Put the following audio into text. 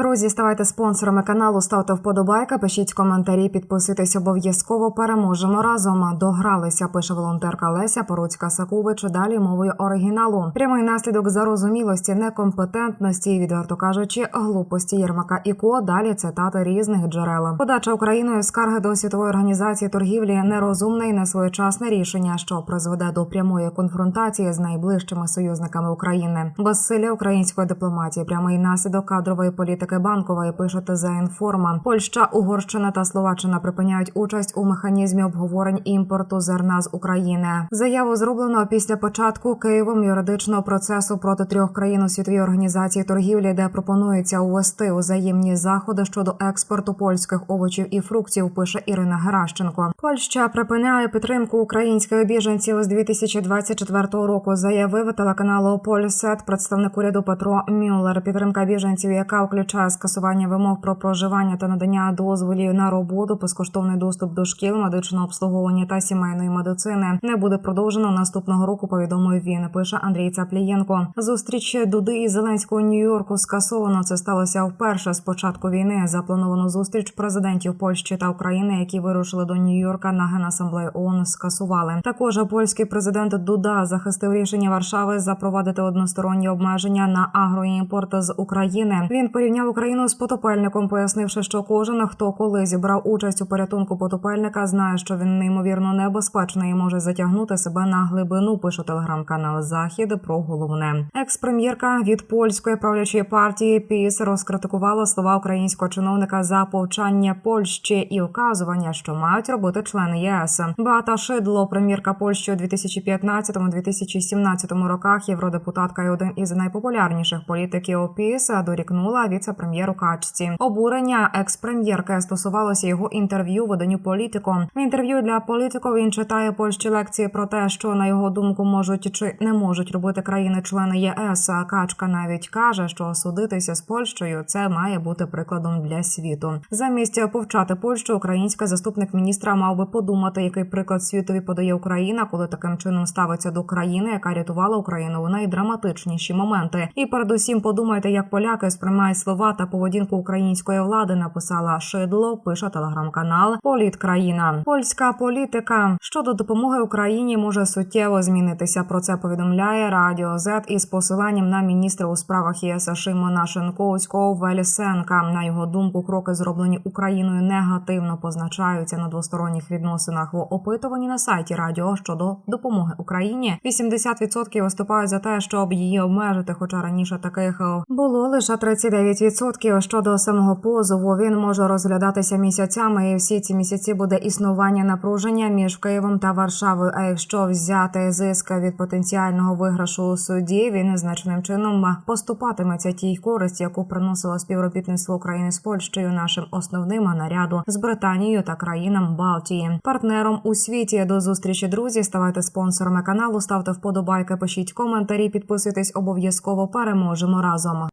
Друзі, ставайте спонсорами каналу, ставте вподобайки, пишіть коментарі, підписуйтесь обов'язково. Переможемо разом. Догралися, пише волонтерка Леся Поруцька Сакувич. Далі мовою оригіналу. Прямий наслідок зарозумілості, некомпетентності, відверто кажучи, глупості Єрмака і Ко. Далі цитати різних джерел. Подача Україною скарги до світової організації торгівлі нерозумне і несвоєчасне рішення, що призведе до прямої конфронтації з найближчими союзниками України. Безсилля української дипломатії, прямий наслідок кадрової політики банкової пишете за інформа. Польща, Угорщина та Словаччина припиняють участь у механізмі обговорень імпорту зерна з України. Заяву зроблено після початку Києвом юридичного процесу проти трьох країн у світовій організації торгівлі, де пропонується увести взаємні заходи щодо експорту польських овочів і фруктів. Пише Ірина Геращенко. Польща припиняє підтримку українських біженців з 2024 року. Заявив телеканалу Польсет представник уряду Петро Мюллер. Підтримка біженців, яка включає скасування вимог про проживання та надання дозволів на роботу, безкоштовний доступ до шкіл, медичного обслуговування та сімейної медицини, не буде продовжено наступного року. Повідомив він. Пише Андрій Цаплієнко. Зустріч Дуди і Зеленського Нью-Йорку скасовано. Це сталося вперше з початку війни. Заплановану зустріч президентів Польщі та України, які вирушили до Нью-Йорка на генасамблею ООН, скасували. Також польський президент Дуда захистив рішення Варшави запровадити односторонні обмеження на агроімпорт з України. Він порівняв Україну з потопельником, пояснивши, що кожен, хто колись брав участь у порятунку потопельника, знає, що він неймовірно небезпечний і може затягнути себе на глибину. Пише телеграм-канал Захід про головне. Екс-прем'єрка від польської правлячої партії ПІС розкритикувала слова українського чиновника за повчання Польщі і указування, що мають робити члени ЄС. Бата Шидло, прем'єрка Польщі у 2015-2017 роках, євродепутатка і один із найпопулярніших політиків ПІС, дорікнула віце-прем'єру Качці. Обурення екс-прем'єрки стосувалося його інтерв'ю виданню політико. В інтерв'ю для політико він читає Польщі лекції про те, що на його думку можуть чи не можуть робити країни-члени ЄС. А Качка навіть каже, що судитися з Польщею це має бути прикладом для світу. Замість повчати Польщу, українська заступник міністра мав би подумати, який приклад світові подає Україна, коли таким чином ставиться до країни, яка рятувала Україну у найдраматичніші моменти. І передусім подумайте, як поляки сприймають слова та поведінку української влади. Написала Шидло. Пише телеграм-канал Політкраїна. Польська політика щодо допомоги Україні може суттєво змінитися. Про це повідомляє Радіо Z із посиланням на міністра у справах ЄС Шимона Шенковського Велісенка. На його думку, кроки зроблені Україною негативно позначаються на двосторонніх відносинах. В опитуванні на сайті Радіо щодо допомоги Україні 80% виступають за те, щоб її обмежити. Хоча раніше таких було лише 39% щодо самого позову. Він може розглядатися місяцями, і всі ці місяці буде існування напруження між Києвом та Варшавою. А якщо взяти зиск від потенціального виграшу у суді, він значним чином поступатиметься тій користі, яку приносило співробітництво України з Польщею, нашим основним наряду з Британією та країнам Балтії, партнером у світі. До зустрічі, друзі. Ставайте спонсорами каналу, ставте вподобайки, пишіть коментарі, підписуйтесь обов'язково. Переможемо разом.